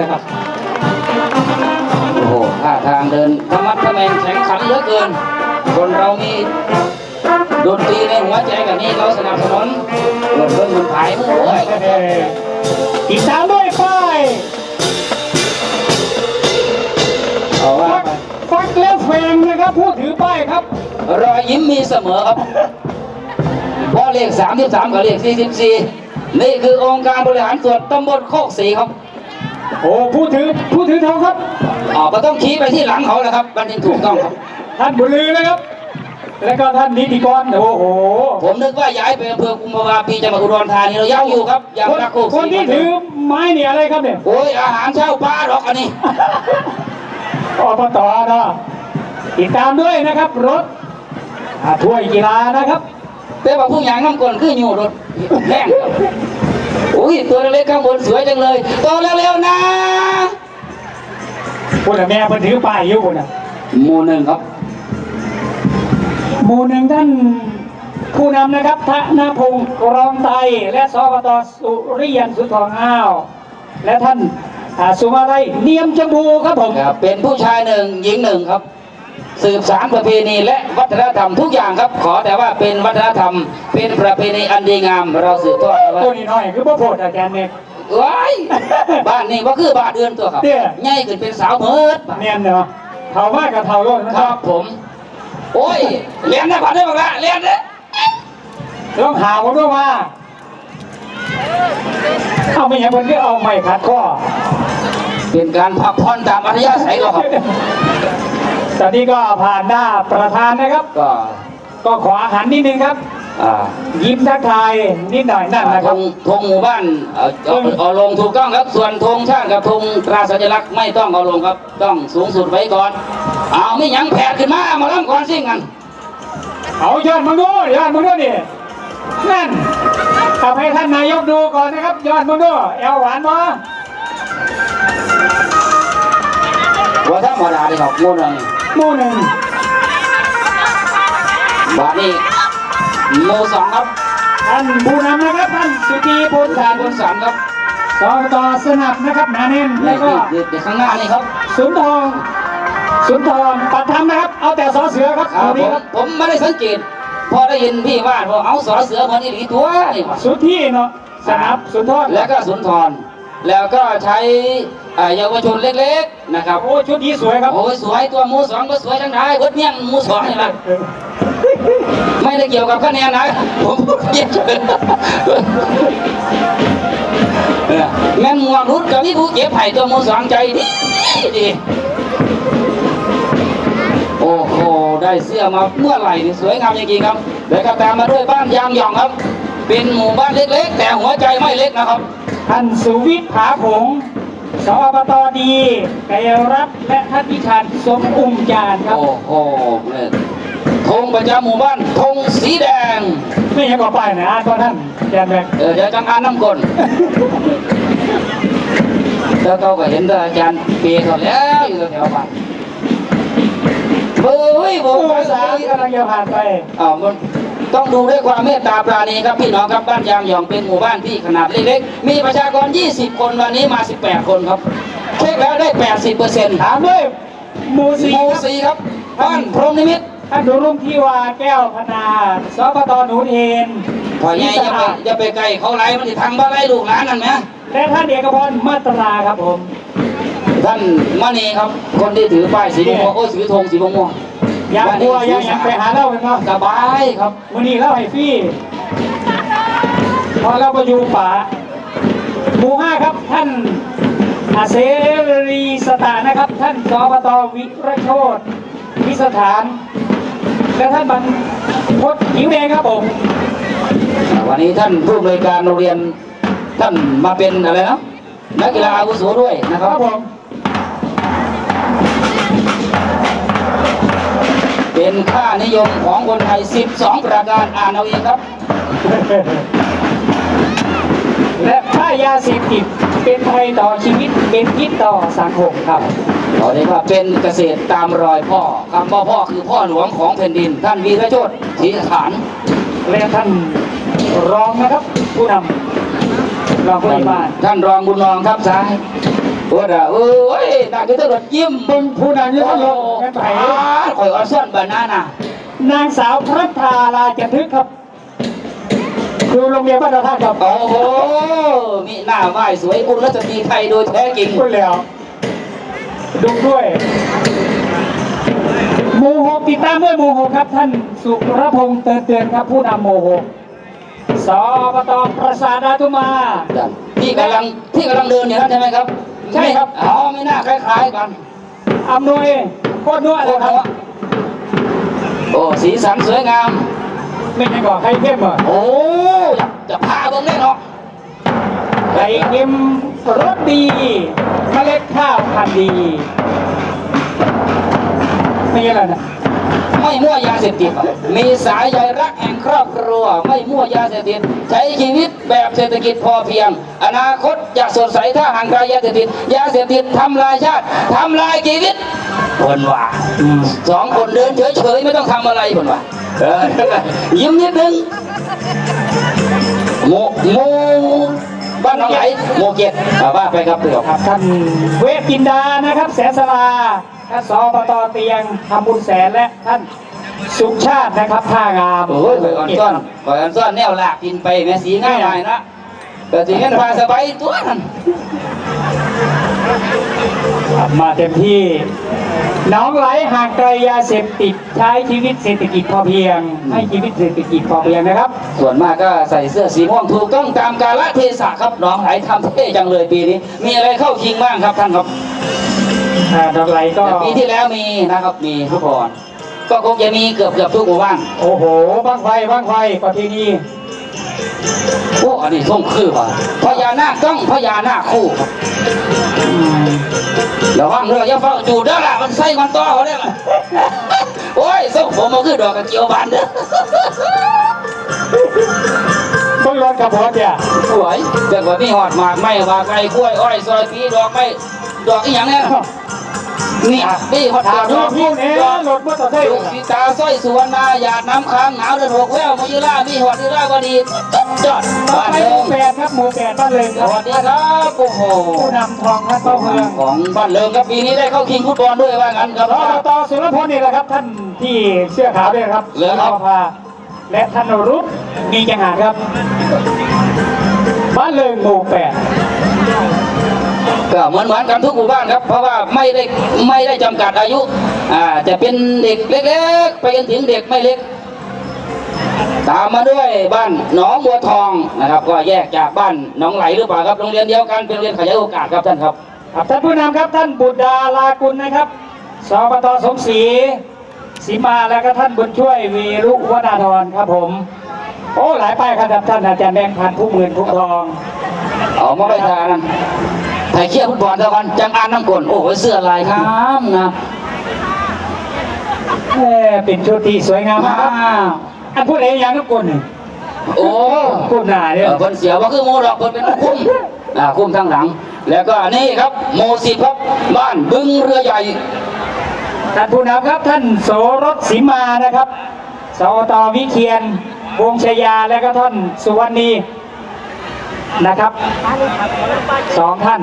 นะครับ โอ้โหท่าทางเดินธรรมัดทะแมงแข็งขันเหลือเกิน คนเรามีดนตรีในหัวใจแบบนี้เราสนับสนุนเปิดเพิ่มมันผายมือโอ้ยติดตามด้วยป้ายเอาว่าฟักไปฟักและเฟงนะครับผู้ถือป้ายครับ รอยยิ้มมีเสมอครับเพราะเลข33กับเลข44นี่คือองค์การบริหารส่วนตำบลโคกศรีครับ โอ้ผู้ถือผู้ถือทองครับอ๋อก็ต้องขี่ไปที่หลังเขาแหละครับมันจึงถูกต้องครับ ท่านบุญลือนะครับ แล้วก็ท่านนิติกรโอ้โหผมนึกว่าย้ายไปอำเภอกุมภาวาปีจังหวัดอุดรธานีเรายังอยู่ครับยังคนรักโคกศคนรีที่ถือไม้เนี่ยอะไรครับเนี่ยโอ้ยอาหารเช้าปลาหรอกอันนี้อบตเนาะติดตามด้วยนะครับ รถอ่าถ้วยกีฬานะครับแต่ว่าผู้หญิงน้ำกลนคืออยู่รถแห้งครับอุ้ ยตัวเล็กๆข้างบนสวยจังเลยโตเร็วๆนะพูดแม่เพิ่นถือป้ายอยู่คนน่ะหมู่หนึ่งครับ หมู่หนึ่งท่านผู้นำนะครับธนพงศ์กรองไตยและสกตสุริยันสุนทองอ้าว และท่านอ่าสุมาลัยเนียมจมูกครับผม ครับเป็นผู้ชายหนึ่งหญิงหนึ่งครับ สืบสานประเพณีและวัฒนธรรมทุกอย่างครับ ขอแต่ว่าเป็นวัฒนธรรม เป็นประเพณีอันดีงาม เราสืบทอดเอาไว้ตัวนี้น้อยคือพ่อโพดอาจารย์เนี่ยว้ายบ้านนี้ก็คือบ้านเดือนตัวครับเนี่ยใหญ่ขึ้นเป็นสาวเมิดเนียนเนาะเท่ามากกับเท่าโลดนะคครัรับบผม โอ้ยเรียนได้ผ่านได้บ้างละเรียนเด้อลองหาผมด้วยว่าเอาไม่อย่างคนที่เอาไม่ขัดข้อเป็นการพักผ่อนตามอัธยาศัยเราครับ ตอนนี้ก็ผ่านหน้าประธานนะครับ ก็ก็ขออาหารนิดนึงครับ อ่ายิ้มทักทายนิดหน่อยนั่นนะคธรับ งธงหมู่บ้านเอาเอาเอาลงถูกต้องครับ ส่วนธงชาติกับธงตราสัญลักษณ์ไม่ต้องเอาลงครับ ต้องสูงสุดไว้ก่อน เอาไม่หยังแผดขึ้นมามาล้ำก่อนสิงันเอายอดมึงดูยอดมึงดูนี่นั่นขับให้ท่านนายกดูก่อนนะครับ ยอดมึงดูแอลหวานมาว่าธรรมดาเลยครับงูนึง หมู่หนึ่งบาทนี้โมสองครับท่านผู้นำนะครับท่านสุธีพลชาสายรบนสามครับสอตสนับนะครับหนาแน่นนี่แล้วก็นี่นี่ข้างหน้านี่ครับสุนทองสุนทรปัดทำนะครับ เอาแต่สอเสือครับครัตับวผนี้มครับผมไม่ได้สังเกตพอได้ยินพี่ว่าบอกเอาสอเสือคนนี้หลีตัวนี่ว่ะสุที่เนาะสนับสุนทรแล้วก็สุนทร แล้วก็ใช้อ่าเยาวชนเล็กๆนะครับโอ้ชุดนี้สวยครับโอ้ยสวยตัวหมูสองก็สวยจังได้เบิดเมี่ยงหมูสองนี่แหละไม่ได้เกี่ยวกับคะแนนนะผมพูดเกี่ยวเออแม่นหมวกรุดกับพี่ผู้เก็บไผ่ตัวหมูสองใจดีดีโอ้โหได้เสื้อมาเมื่อไหร่นี่สวยงามจริงๆครับเดี๋ยวก็ตามมาด้วยบ้านยางหย่องครับ เป็นหมู่บ้านเล็กๆ แต่หัวใจไม่เล็กนะครับ ท่านสุวิทย์ผาผงสอบตดีไกรรัตน์และท่านพิชันสมอุ้มจานครับ โอ้โหเนี่ยธงประจำหมู่บ้านธงสีแดงไม่ยังก็ไปนะอ่านก็ท่านแจนแบกเออเดี๋ยวจังอ่านน้ำกลนแล้วเขาก็เห็นแต่อาจารย์เปียเขาแล้วอยู่แถวบ้านเฮ้ยโบผู้กภาษาที่กำลังจะผ่านไปอ้าวมัน ต้องดูด้วยความเมตตาปราณีครับพี่น้องครับบ้านยางหยองเป็นหมู่บ้านที่ขนาดเล็กๆ มีประชากร 20 คนวันนี้มา 18 คนครับเช็คแล้วได้ 80เปอร์เซ็นต์ถามด้วยหมูหสีมู่ครับสีครับบ้านพรหมนิมิตรท่านดูรุ่งที่วาแก้วพนาสปตหนูเทนพอไงอย่าไปอย่าไปไกลเขาไรมันจะทางบ้านไรลูกหลานนั่นไหมและท่านเอกพรมาตราครับผม ท่านมณีครับ คนที่ถือป้ายสีม่วงโอ้ยถือธงสีม่วง อยากลัวอยากอยาไปหาเล่ากันเนาะสบายครับวันนี้เล่าให้ฟรี่พอเราไประยูป่าหมู่ห้าครับท่านอาเสรีสตานะครับ ท่านสปตวิรโชตวิสถาน และท่านบรรพตหิวแดงครับผมวันนี้ท่านผู้อำนวยการโรงเรียนท่านมาเป็นอะไรนะนักกีฬาอาวุโสด้วยนะคครัรับบผม เป็นค่านิยมของคนไทย 12 ประการอ่านเอาเองครับ และค่ายาเสพติดเป็นภัยต่อชีวิตเป็นพิษต่อสังคมครับขอเรียกว่าเป็นเกษตรตามรอยพ่อคำว่าพ่อคือพ่อหลวงของแผ่นดิน ท่านวีระโชตศรีฐาน และท่านรองนะครับ ผู้นำรองผู้ใหญ่บ้านท่านรองบุญนองครับซ้าย โอ้ด่าโอ้ยตาคือตำรวจยิ้มบึงผู้นำยุทธโลกกันไผข่อยออนซ่อนบานาน่ะนางสาวพัฒาลาจันทึกครับครูโรงเรียนบ้านเราท่าครับโอ้โหมีหน้าไหว้สวยกุลรัชตีไทยโดยแท้จริงคุณแล้วดูด้วยหมู่หกติดตามด้วยหมู่หกครับ ท่านสุรพงษ์เตือนเตือนครับผู้นำหมู่หกสอบตประสาทอาตุมาที่กำลังที่กำลังเดินอยู่นั่นใช่ไหมครับ ใช่ครับ อ๋อไม่น่าคล้ายๆกันอำนวยโคตรนวดเลยครับโอ้สีสันสวยงามไม่ใช่บอกใครเข้มเหรอโอ้จะพาเบิ่งได้เนาะไก่เค็มรสดีเมล็ดข้าวพันธุ์ดีไม่ใช่อะไรนะไม่มั่วยาเสพติด มีสายใยรักแห่งครอบครัว ไม่มั่วยาเสพติด ใช้ชีวิต แบบเศรษฐกิจพอเพียง อนาคตจะสดใสถ้าห่างไกลยาเสพติดยาเสพติดทำลายชาติทำลายชีวิตคนว่าสองคนเดินเฉยๆไม่ต้องทำอะไรคนว่าเออยิ้มนิดนึงโมโมบ้านหน้องไหลโมเกตอ่าว่าไปครับเดี๋ยวครับท่านเวทกินดานะครับ แสนสลาท่านสปตเตียงทำบุญแสนและท่าน สุชาตินะครับท่างามโอ้ยข่อยอ่อนซ่อนข่อยอ่อนซ่อนแนวลากกินไปแม่สีง่ายหน่อยนะแต่สีเงินพาสบายตัวนั้นครับมาเต็มที่ น้องไหลห่างไกลยาเสพติดใช้ชีวิตเศรษฐกิจพอเพียง ให้ชีวิตเศรษฐกิจพอเพียงนะครับ ส่วนมากก็ใส่เสื้อสีม่วงถูกต้องตามกาลเทศะครับน้องไหลทำเท่จังเลยปีนี้ มีอะไรเข้าชิงบ้างครับท่านครับอ่าน้องไหลก็แต่ปีที่แล้วมีนะครับมีทุกคน ก็คงจะมีเกือบเกือบทุกหมู่บ้านโอ้โหบ้างไฟบ้างไฟก็ที่นี่โอ้อันนี้ส่งคือว่าพญานาคต้องพญานาคคู่ครับอืมระวังเรืออย่าเฝ้าจูดเด้อล่ะมันใส่มันต่อเขาได้ไหมโอ้ยส่งผมมาคือดอกกระเจียวบานเด้อต้องรถกระเพาะเนี่ยสวยแต่ว่ามีหอดหมากไม้ว่าไก่กล้วยอ้อยซอยปีดอกไม้ดอกอีหยังเนี่ย นี่นี่หอดดถาอมกลูกพี่ดเนี่ยอกรถมอเตอร์ไซค์ลูกสีตาสร้อยสุวรรณาหยาดน้ำค้างหนาวเดือนหกแววมายุรามีหอดยุราก็ดีจอดต่อบ้านไปเดิหมู่มแปดครับหมู่แปดบ้านเลยสครับวัสดีครับโอ้โหผู้นำทองท่านเป้าเมืองของบ้านเริงครับปีนี้ได้เข้าคิงฟุตบอลด้วยว่างั้นครับรอบตสุรพลนี่แหละครับท่านที่เสื้อขาวด้วยครับเหลือครับสุภาและท่านรุษมีจังหารครับ บ้านเลิงหมู่แปดก็ เหมือนเหมือนกันทุกหมู่บ้านครับ เพราะว่าไม่ได้ไม่ได้จำกัดอายุอ่าจะเป็นเด็กเล็กๆ ไปจนถึงเด็กไม่เล็ก ตามมาด้วยบ้านหนองบัวทองนะครับ ก็แยกจากบ้านหนองไหลหรือเปล่าครับโรงเรียนเดียวกันเป็นโรงเรียนขยายโอกาสครับท่านครับครับท่านผู้นำครับท่านบุตรดาลากุลนะครับสปตสมศรีศรีมาแล้วก็ท่านบุญช่วยวีรุวนาธรครับผม โอ้หลายป้ายครับท่านอาจารย์แดงพันธุ์ผู้หมื่นผู้ทองเอามาไปทาน นั่นไทยเคียฟุตบอลตะวันจังอ่านน้ำกลโอ้โหเสื้อลายงามนะแหม่เป็นชุดที่สวยงามมากครับอันพูดอะไรอย่างทุกคนนี่โอ้พูดหน้าเนี่ยเออเพิ่นเสียว่าคือโมดอกเพิ่นเป็นคุ้มอ่าคุ้มทั้งหลัง แล้วก็นี่ครับ โมสิบครับบ้านบึงเรือใหญ่ท่านผู้นำครับท่านโสรสศรีมานะครับสอตวิเคียนวงชยาและก็ท่านสุวรรณี นะครับสองท่าน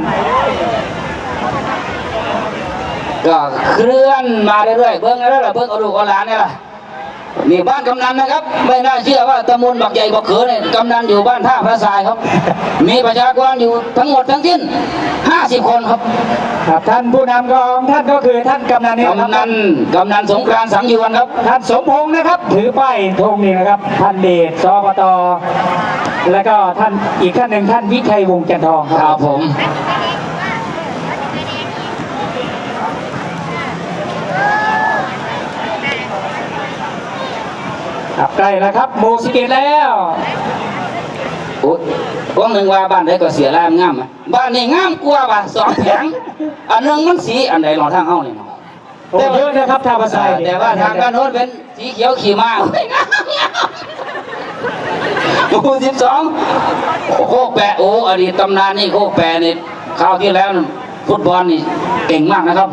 ก็เคลื่อนมาเรื่อยๆเบิ้งอะไรล่ะเบิ้งเอาดูกเอาหลานนี่ล่ะนี่บ้านกำนันนะครับ ไม่น่าเชื่อว่าตำบลบักใหญ่บักเขือเนี่ยกำนันอยู่บ้านท่าพระทรายครับ มีประชากรอยู่ทั้งหมดทั้งสิ้น50คนครับ ครับท่านผู้นำของท่านก็คือท่านกำนันนี่นะครับกำนันกำนันสงกรานต์สังยวรครับ ท่านสมพงษ์นะครับ ถือป้ายธงนี่นะครับท่านเดชสปต แล้วก็ท่านอีกท่านหนึ่งท่านวิชัยวงศ์จันทองคครัรับบผมครับใกล้แล้วครับหมูสิเกตแล้วโอ้ยพวกหนึ่งว่าบ้านใดก็เสียแรงงามไหมบ้านนี้งามกว่าว่ะสองแผงอันหนึงมันสีอันใดรองทางเฮาเนี่ยเนาะ โอ้เยอะนะครับท่าภาษาแต่ว่าทางด้านโน้นเป็นสีเขียวขี่ม้า หมู่สิบสองโคกแปะโอ้อดีตตำนานนี่โคกแปะนี่คราวที่แล้วนั่นฟุตบอลนี่เก่งมากนะครับ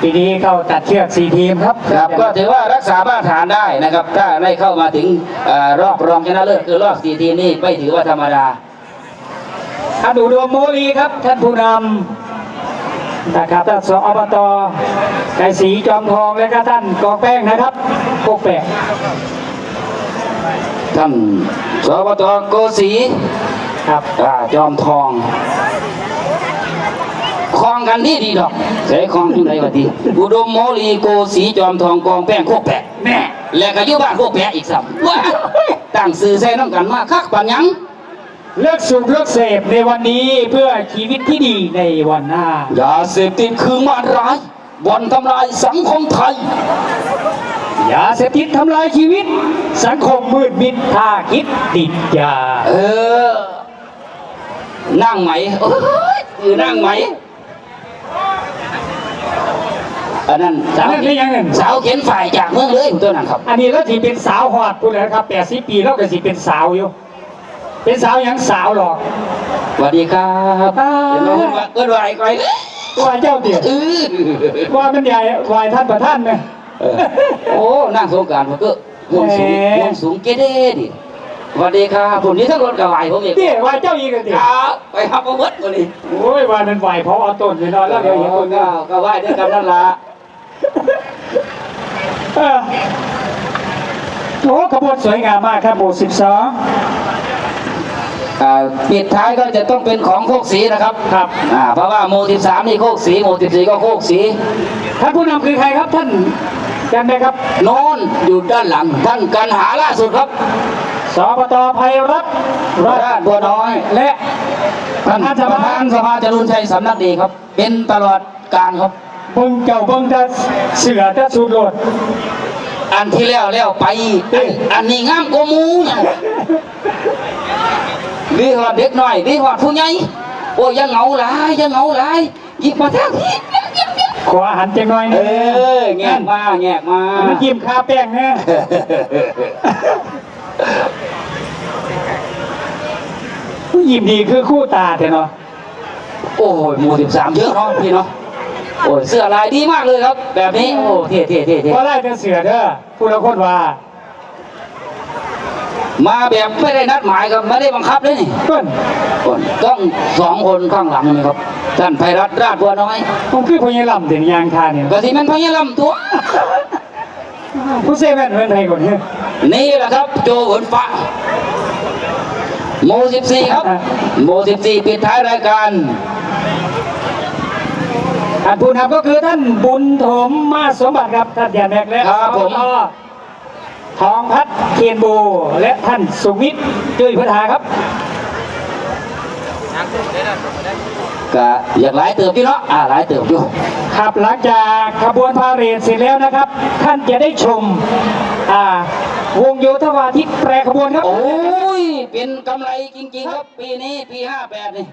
ปีนี้เข้าตัดเชือกสี่ทีมครับครับ ก็ถือว่ารักษามาตรฐานได้นะครับ ถ้าได้เข้ามาถึงเอ่อรอบรองชนะเลิศคือรอบสี่ทีมนี่ไม่ถือว่าธรรมดาท่านอุดมโมลีครับท่านผู้นำนะครับท่านสอบตไก่สีจอมทองและก็ท่านกองแป้งนะครับพวกแปะ ท่านสวตโกสีครับอ่าจอมทองคลองกันดีดีดอกใส่คลองอยู่ไหนวะทีอุดมโมลีโกสีจอมทองกองแป้งโคกแปะแน่แล้วก็อยู่บ้านโคกแปะอีกสัมว้าตั้งสื่อใส่น้ำกันมาคักปันหยังเลิกสูบเลิกเสพในวันนี้เพื่อชีวิตที่ดีในวันหน้ายาเสพติดคือมารร้ายบ่อนทำลายสังคมไทย ยาเสพติดทำลายชีวิต สังคมมืดมิดถ้าคิดติดยา เออ นั่งไหมโอ้ยคือนั่งไหมอันนั้นสาวนั่นไม่ยังเงินสาวเข็นฝ่ายจากเมืองเลยตัวนั้นครับ อันนี้แล้วที่เป็นสาวหอดพูดเลยครับแปดสิบปีแล้วก็สิเป็นสาวอยู่ เป็นสาวยังสาวหรอกสวัสดีครับอ่าเห็นไหมว่าเกิดไหวไกลเลยว่าเจ้าเดียวเออว่ามันใหญ่วายท่านประท่านเนี่ยเออ โอ้นั่งสงกรารมันก็ห่วงสูงแหมห่วงสูงเกเด้ดิสวัสดีครับผมนี่ทั้งรถกับไหวผมอีกเดี๋ยววายเจ้าอีกกันเดียวครับไปหับเอาเบิดมาเลยโอ้ยว่ามันไหวเพราะเอาต้นไปนอนแล้วเดี๋ยวเห็นต้นก็ก็ไหวด้วยกันนั่นละเออโอ้ขบวนสวยงามมากครับหมู่สิบสองอ่าปิดท้ายก็จะต้องเป็นของโคกสีนะครับครับอ่าเพราะว่าหมู่สิบสามนี่โคกสีหมู่สิบสี่ก็โคกสีท่านผู้นำคือใครครับท่าน จำได้ครับโน้นอยู่ด้านหลังท่านกันหาล่าสุดครับสปตภัยรัฐราชบัวน้อย และท่านประธานสภาจรุนชัยสำนักดีครับ เป็นตลอดการครับเบิ่งเจ้าเบิ่งแต่เสือแต่สูดโลดอันที่แล้วแล้วไปอันอันนี้งามกว่าหมูเนี่ยดีหอดเด็กหน่อยดีหอดผู้ใหญ่โอ้ยอยังเหงาหลายอยังเหงาหลายหยิบมาทางพี่ ขอหันจังหน่อยเออแงกมาแงกมามันยิ้มคาแป้งแน่ผู้ยิ้มดีคือคู่ตาเถอะเนาะโอ้ยหมู่สิบสามเยอะเนาะพี่เนาะโอ้ยเสื้อลายดีมากเลยครับ แบบนี้โอ้เท่เท่เท่เท่ว่าไล่แต่เสือเด้อผู้ละคนว่า มาแบบไม่ได้นัดหมายครับไม่ได้บังคับเลยนี่ต้นคนต้องสองคนข้างหลังนี่ครับ ท่านไพรัตน์ราชบัวน้อยผมคือพญาลำเด่นยางทาเนี่ยก็ที่มันพญาลำตัวผู้เซเว่นเมืองไทยก่อนเนี่ยนี่แหละครับโจเหวินฟ้าโมสิบสี่ครับโมสิบสี่ปิดท้ายรายการท่านผู้นำก็คือท่านบุญถมมาสมบัติครับท่านยาแมกและครับผมสตทองพัฒน์เคียนบูและท่านสุวิทย์จุ้ยพุทธาครับ ก็อยากหลายเติบพี่เนาะอ่าหลายเติบอยู่ครับหลังจากขบวนพาเหรดเสร็จแล้วนะครับ ท่านจะได้ชมอ่าวงโยธวาทิตแปรขบวนครับ โอ้ย เป็นกำไรจริงๆครับ ปีนี้ปีห้าแปดนี่